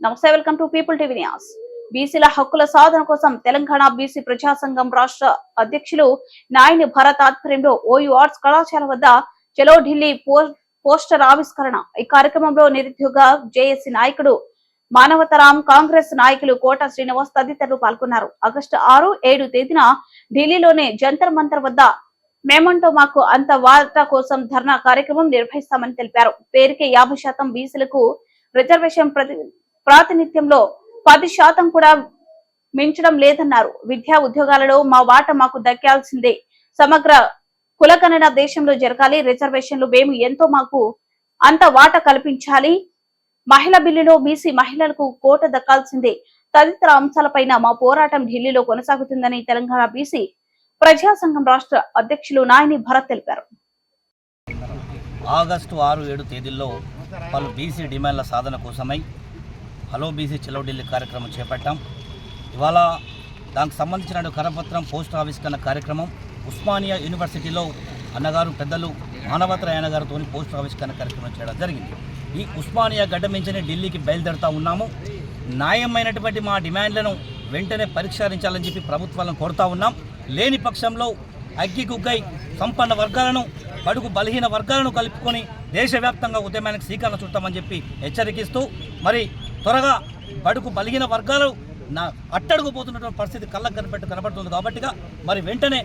నమస్తే welcome to People TV news. బీసీల హక్కుల సాధన కోసం తెలంగాణ బీసీ ప్రజా సంఘం రాష్ట్ర అధ్యక్షులు నాయని భరత్ ఆధ్వర్యంలో ఓయూ ఆర్ట్స్ కళాశాల వద్ద చలో ఢిల్లీ పోస్టర్ ఆవిష్కరణ. ఈ కార్యక్రమంలో నిరుద్యోగ జేఏసీ నాయకుడు మానవతరాం కాంగ్రెస్ నాయకులు కోట శ్రీనివాస్ తదితరులు పాల్గొన్నారు. ఆగస్టు ఆరు ఏడు తేదీన ఢిల్లీలోని జంతర్ మంతర్ వద్ద మేమంటూ మాకు అంత వార్త కోసం ధర్నా కార్యక్రమం నిర్వహిస్తామని తెలిపారు. పేరుకే యాభై శాతం బీసీలకు రిజర్వేషన్ ప్రతి ప్రాతినిధ్యంలో పది శాతం కూడా మించడం లేదన్నారు. విద్యా ఉద్యోగాలలో మా వాట మాకు దక్కాల్సిందే. సమగ్ర కులగణన దేశంలో జరగాలి. రిజర్వేషన్లు మేము ఎంతో మాకు అంత వాట కల్పించాలి. మహిళ బిల్లులో బీసీ మహిళలకు కోట దక్కాల్సిందే. తదితర అంశాలపైన మా పోరాటం ఢిల్లీలో కొనసాగుతుందని తెలంగాణ బీసీ ప్రజా సంఘం రాష్ట్ర అధ్యక్షులు నాయని భరత్ తెలిపారు. ఆగస్టు ఆరు ఏడు తేదీల్లో పలు బీసీ డిమాండ్ల సాధన కోసమై హలో బీసీ చెలో ఢిల్లీ కార్యక్రమం చేపట్టాం. ఇవాళ దానికి సంబంధించిన కరపత్రం పోస్ట్ ఆవిష్కరణ కార్యక్రమం ఉస్మానియా యూనివర్సిటీలో అన్నగారు పెద్దలు మానవతరాయ అన్నగారితో పోస్ట్ ఆవిష్కరణ కార్యక్రమం చేయడం జరిగింది. ఈ ఉస్మానియా గడ్డ మించని ఢిల్లీకి బయలుదేరుతా ఉన్నాము. న్యాయమైనటువంటి మా డిమాండ్లను వెంటనే పరిష్కరించాలని చెప్పి ప్రభుత్వాలను కోరుతా ఉన్నాం. లేని పక్షంలో అగ్గి కుగ్గై సంపన్న వర్గాలను బడుగు బలహీన వర్గాలను కలుపుకొని దేశవ్యాప్తంగా ఉద్యమానికి శ్రీకారం చుట్టామని చెప్పి హెచ్చరికిస్తూ మరి త్వరగా బడుకు బలిగిన వర్గాలు నా అట్టడుగు పోతున్నటువంటి పరిస్థితి కళ్ళకు కనిపెట్టు కనబడుతుంది కాబట్టిగా మరి వెంటనే